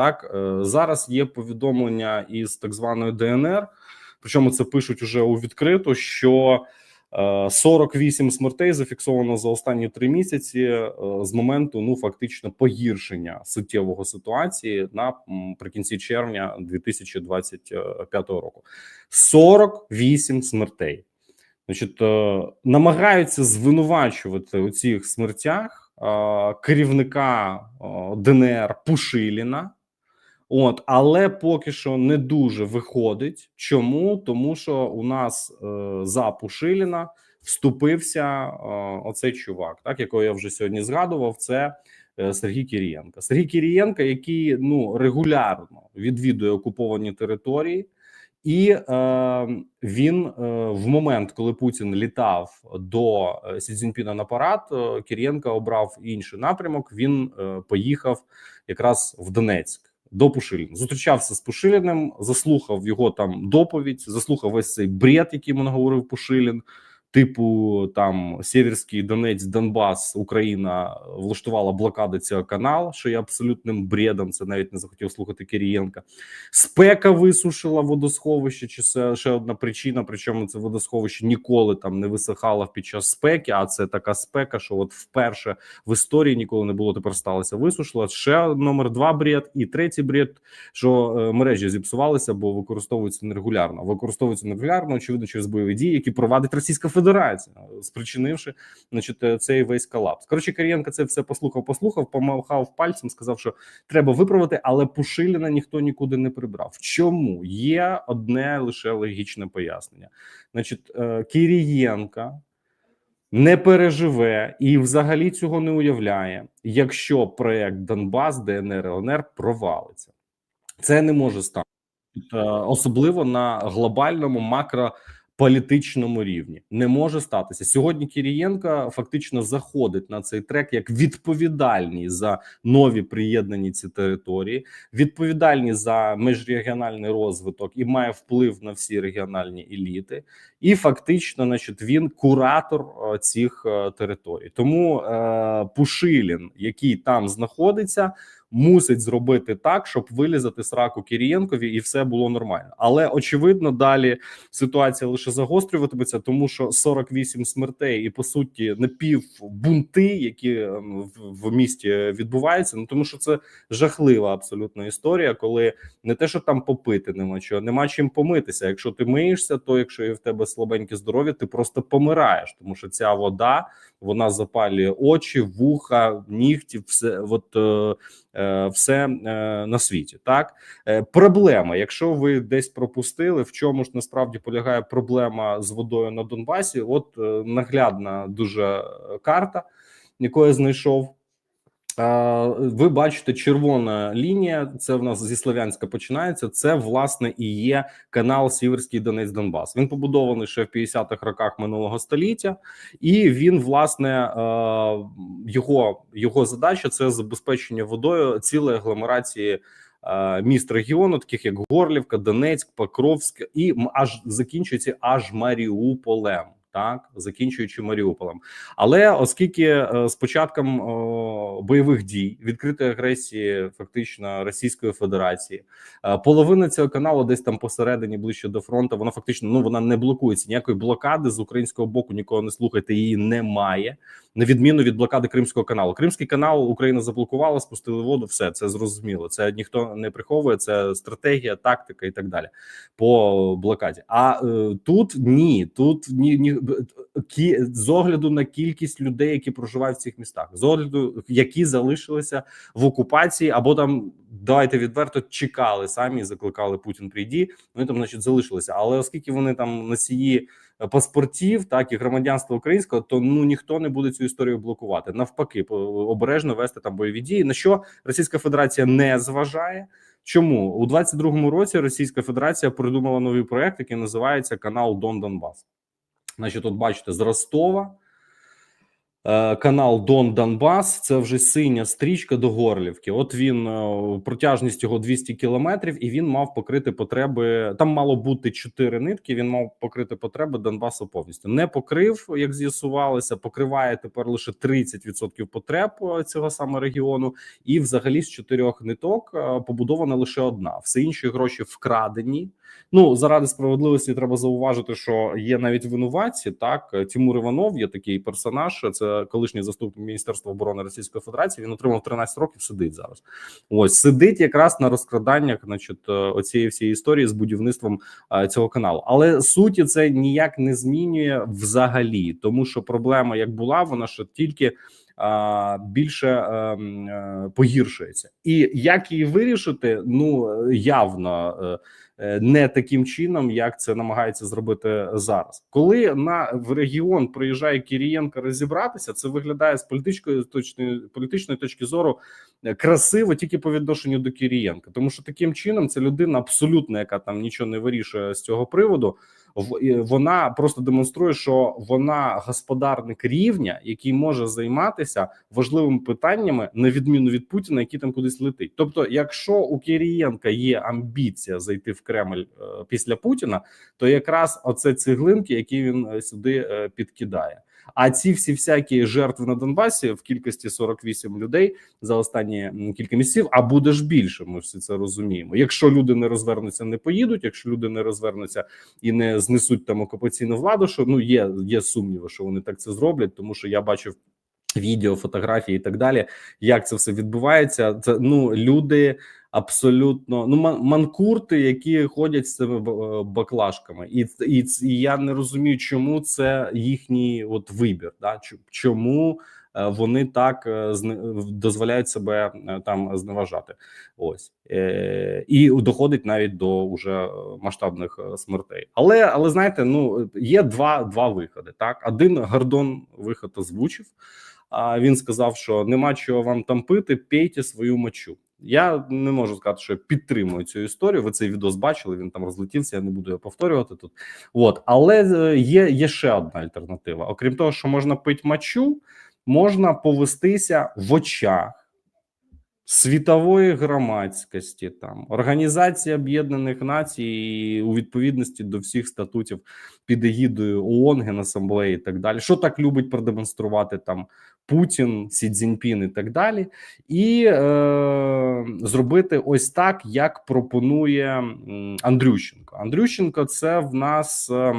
Так е, зараз є повідомлення із так званої ДНР. Причому це пишуть уже у відкрито, що е, 48 смертей зафіксовано за останні три місяці е, з моменту ну фактично погіршення суттєвого ситуації наприкінці червня 2025 року. 48 смертей. Значить, е, намагаються звинувачувати у цих смертях е, керівника е, ДНР Пушиліна. От, але поки що не дуже виходить. Чому? Тому що у нас е, за Пушиліна вступився е, оцей чувак, так якого я вже сьогодні згадував. Це е, Сергій Кірієнко. Сергій Кірієнко, який ну регулярно відвідує окуповані території. І е, він е, в момент, коли Путін літав до е, Сі Цзіньпіна на парад, е, Кір'єнка обрав інший напрямок. Він е, поїхав якраз в Донецьк до Пушиліна. Зустрічався з Пушиліним, заслухав його там доповідь, заслухав весь цей бред, який йому говорив Пушилін. Типу там Сєвєрський Донець, Донбас, Україна влаштувала блокади цього каналу, що є абсолютним бредом. Це навіть не захотів слухати Кирієнка. Спека висушила водосховище, чи це ще одна причина. Причому це водосховище ніколи там не висихало під час спеки. А це така спека, що от вперше в історії ніколи не було. Тепер сталося. Висушила ще номер два бред, і третій бред, що е, мережі зіпсувалися, бо використовуються нерегулярно. Використовуються нерегулярно, очевидно, через бойові дії, які провадить Російська Федерація. Федерація, спричинивши значить, цей весь колапс. Коротше, Кар'єнко це все послухав, послухав, помахав пальцем, сказав, що треба виправити, але Пушиліна ніхто нікуди не прибрав. Чому є одне лише логічне пояснення? Значить, е, Кирієнка не переживе і взагалі цього не уявляє, якщо проект Донбас, ДНР ЛНР провалиться. Це не може стати е, особливо на глобальному макро політичному рівні не може статися сьогодні. Кірієнка фактично заходить на цей трек як відповідальний за нові приєднані ці території, відповідальні за міжрегіональний розвиток і має вплив на всі регіональні еліти, і фактично, значить, він куратор е, цих е, територій. Тому е, Пушилін, який там знаходиться мусить зробити так, щоб вилізати сраку Кірієнкові, і все було нормально. Але очевидно, далі ситуація лише загострюватиметься, тому що 48 смертей і по суті напівбунти, які ем, в, місті відбуваються. Ну тому що це жахлива абсолютно історія, коли не те, що там попити нема чого, нема чим помитися. Якщо ти миєшся, то якщо є в тебе слабеньке здоров'я, ти просто помираєш, тому що ця вода вона запалює очі, вуха, нігті, все от. Е, Е, все е, на світі. Так е, проблема, якщо ви десь пропустили, в чому ж насправді полягає проблема з водою на Донбасі? От наглядна дуже карта, яку я знайшов. Ви бачите, червона лінія. Це в нас зі Слов'янська починається. Це власне і є канал Сіверський Донець Донбас. Він побудований ще в 50-х роках минулого століття, і він власне його його задача це забезпечення водою цілої агломерації міст регіону, таких як Горлівка, Донецьк, Покровськ, і аж закінчується аж Маріуполем так закінчуючи Маріуполем. Але оскільки е, з початком бойових дій відкритої агресії, фактично Російської Федерації, е, половина цього каналу, десь там посередині ближче до фронту, вона фактично ну вона не блокується. Ніякої блокади з українського боку нікого не слухайте, її немає. На відміну від блокади Кримського каналу. Кримський канал Україна заблокувала, спустили воду. Все це зрозуміло. Це ніхто не приховує. Це стратегія, тактика і так далі по блокаді. А е, тут ні, тут ні, ні з огляду на кількість людей, які проживають в цих містах, з огляду які залишилися в окупації, або там давайте відверто чекали самі, закликали Путін. Прийді вони там, значить, залишилися. Але оскільки вони там носії е, паспортів, так і громадянства українського, то ну ніхто не буде цю історію блокувати. Навпаки, обережно вести там бойові дії. На що Російська Федерація не зважає. Чому у 22-му році Російська Федерація придумала новий проект, який називається Канал Дон Донбас. Значить, от бачите, з Ростова Е, Канал Дон Донбас це вже синя стрічка до Горлівки. От він е, протяжність його 200 кілометрів, і він мав покрити потреби. Там мало бути чотири нитки. Він мав покрити потреби Донбасу повністю. Не покрив, як з'ясувалося, покриває тепер лише 30% потреб е, цього саме регіону. І взагалі з чотирьох ниток побудована лише одна. Все інші гроші вкрадені. Ну заради справедливості треба зауважити, що є навіть винуватці. Так Тимур Іванов є такий персонаж. Це колишній заступник міністерства оборони Російської Федерації. Він отримав 13 років. Сидить зараз. Ось сидить якраз на розкраданнях, значить, е, оцієї всієї історії з будівництвом е, цього каналу. Але суті це ніяк не змінює взагалі, тому що проблема як була, вона ще тільки. Більше е, е, погіршується, і як її вирішити, ну явно е, не таким чином, як це намагається зробити зараз. Коли на в регіон приїжджає Кірієнко розібратися, це виглядає з політичної точної політичної точки зору красиво тільки по відношенню до Кірієнка, тому що таким чином ця людина абсолютно, яка там нічого не вирішує з цього приводу. Вона просто демонструє, що вона господарник рівня, який може займатися важливими питаннями на відміну від Путіна, який там кудись летить. Тобто, якщо у Кирієнка є амбіція зайти в Кремль е, після Путіна, то якраз оце цеглинки, які він е, сюди е, підкидає. А ці всі всякі жертви на Донбасі в кількості 48 людей за останні кілька місяців, а буде ж більше. Ми всі це розуміємо. Якщо люди не розвернуться, не поїдуть. Якщо люди не розвернуться і не знесуть там окупаційну владу, що ну є, є сумніви, що вони так це зроблять, тому що я бачив відео, фотографії і так далі. Як це все відбувається? Це ну люди абсолютно ну ман- манкурти, які ходять з цими е, баклажками, і, і, і я не розумію, чому це їхній от вибір. Да? Чому е, вони так е, дозволяють себе там зневажати? Ось і доходить навіть до уже масштабних смертей. Але але знаєте, ну є два, два виходи. Так, один Гордон виход озвучив. А він сказав, що нема чого вам там пити, пейте свою мочу. Я не можу сказати, що я підтримую цю історію. Ви цей відос бачили. Він там розлетівся. Я не буду його повторювати тут. От, але е, є, є ще одна альтернатива. Окрім того, що можна пити мочу, можна повестися в очах світової громадськості, там Організації Об'єднаних Націй у відповідності до всіх статутів під егідою ООН, Генасамблеї і так далі. Що так любить продемонструвати там Путін, Сі Цзіньпін і так далі, і е, зробити ось так, як пропонує Андрющенко. Андрющенко, це в нас. Е,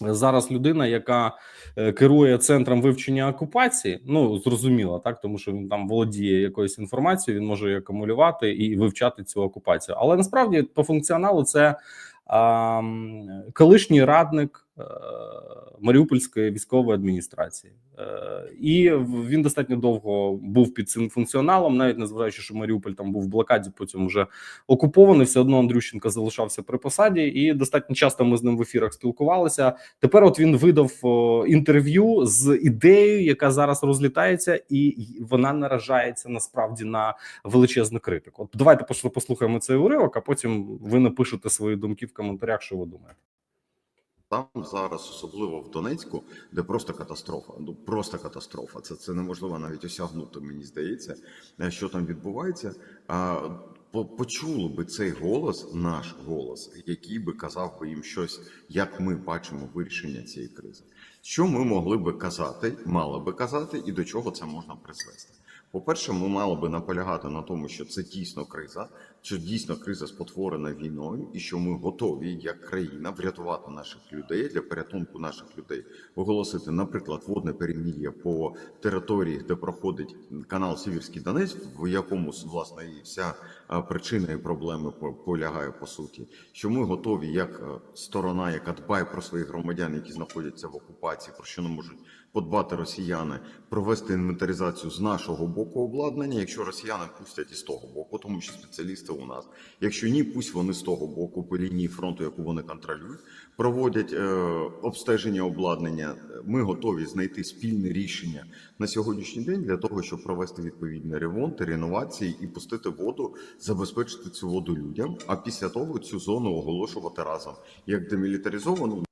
Зараз людина, яка е, керує центром вивчення окупації, ну зрозуміло, так тому що він там володіє якоюсь інформацією, він може її акумулювати і вивчати цю окупацію. Але насправді по функціоналу це а, колишній радник Маріупольської військової адміністрації, е, і він достатньо довго був під цим функціоналом, навіть незважаючи, що Маріуполь там був в блокаді, потім вже окупований. Все одно Андрющенко залишався при посаді, і достатньо часто ми з ним в ефірах спілкувалися. Тепер от він видав інтерв'ю з ідеєю, яка зараз розлітається, і вона наражається насправді на величезну критику. От давайте послухаємо цей уривок, а потім ви напишете свої думки в коментарях, що ви думаєте. Там зараз, особливо в Донецьку, де просто катастрофа. Ну просто катастрофа. Це, це неможливо навіть осягнути, мені здається, е, що там відбувається. А, почули би цей голос, наш голос, який би казав би їм щось, як ми бачимо вирішення цієї кризи. Що ми могли би казати, мали би казати, і до чого це можна призвести? По-перше, ми мали би наполягати на тому, що це дійсно криза, що дійсно криза спотворена війною, і що ми готові як країна врятувати наших людей для порятунку наших людей, оголосити, наприклад, водне перемір'я по території, де проходить канал Сіверський Донець, в якому власне і вся причина і проблеми полягає по суті. Що ми готові, як е, сторона, яка дбає про своїх громадян, які знаходяться в окупації, про що не можуть подбати росіяни, провести інвентаризацію з нашого боку обладнання, якщо росіяни пустять і з того боку, тому що спеціалісти у нас. Якщо ні, пусть вони з того боку по лінії фронту, яку вони контролюють, проводять е, обстеження обладнання. Ми готові знайти спільне рішення на сьогоднішній день для того, щоб провести відповідний ремонт, реновації і пустити воду, забезпечити цю воду людям. А після того цю зону оголошувати разом як демілітаризовану,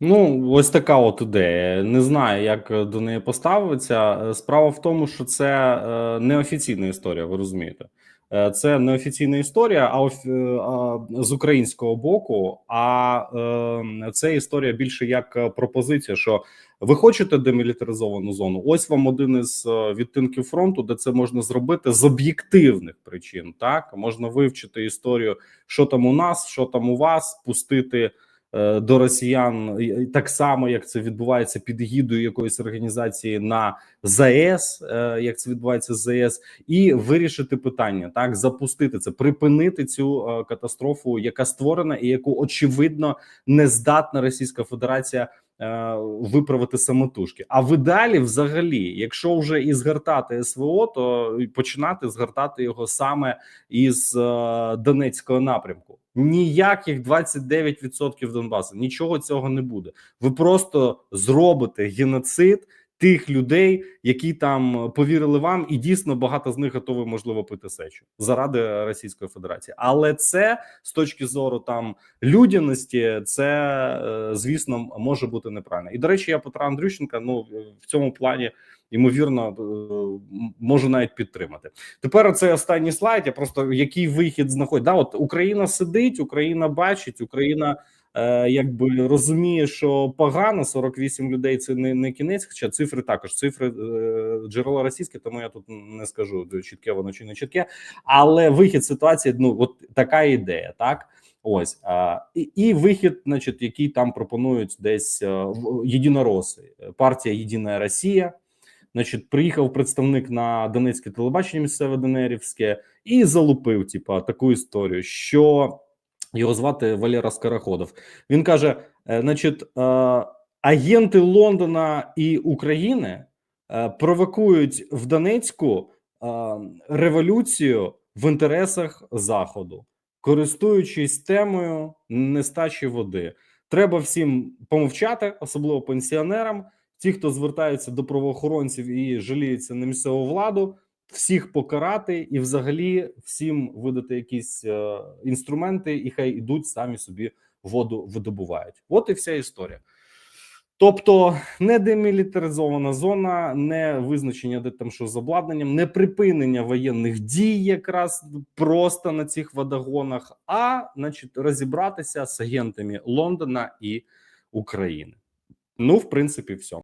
Ну, ось така от ідея. Не знаю, як е, до неї поставитися. Е, Справа в тому, що це е, неофіційна історія, ви розумієте. Це неофіційна історія, а, з українського боку. А це історія більше як пропозиція, що ви хочете демілітаризовану зону? Ось вам один із відтинків фронту, де це можна зробити з об'єктивних причин. Так можна вивчити історію, що там у нас, що там у вас, пустити до росіян так само, як це відбувається під егідою якоїсь організації на ЗАЕС, е, як це відбувається з ЗАЕС, і вирішити питання, так запустити це, припинити цю е, катастрофу, яка створена, і яку очевидно не здатна Російська Федерація. е, Виправити самотужки, а в ідеалі, взагалі, якщо вже і згортати СВО, то починати згортати його саме із е, Донецького напрямку. Ніяких 29% Донбасу, нічого цього не буде. Ви просто зробите геноцид тих людей, які там повірили вам, і дійсно багато з них готові можливо пити сечу заради Російської Федерації. Але це з точки зору там людяності, це е, звісно може бути неправильно. І до речі, я Петра Андрющенка ну в цьому плані ймовірно е, можу навіть підтримати. Тепер цей останній слайд. Я просто який вихід знаходить. Да, от Україна сидить, Україна бачить, Україна. Е, якби розуміє, що погано 48 людей це не, не кінець, хоча цифри також цифри е, джерела російське, тому я тут не скажу чітке воно чи не чітке. Але вихід ситуації, ну от така ідея, так ось а, і, і вихід, значить, який там пропонують десь е, єдинороси, партія Єдина Росія. Значить, приїхав представник на Донецьке телебачення місцеве ДНРівське і залупив, типа, таку історію, що його звати Валера Скороходов. Він каже: е, значить, е, агенти Лондона і України е, провокують в Донецьку революцію в інтересах Заходу, користуючись темою нестачі води. Треба всім помовчати, особливо пенсіонерам. Ті, хто звертаються до правоохоронців і жаліються на місцеву владу, всіх покарати і, взагалі, всім видати якісь е, інструменти, і хай ідуть самі собі воду видобувають. От і вся історія. Тобто, не демілітаризована зона, не визначення, де там що з обладнанням, не припинення воєнних дій, якраз просто на цих водогонах, а значить, розібратися з агентами Лондона і України. Ну, в принципі, все.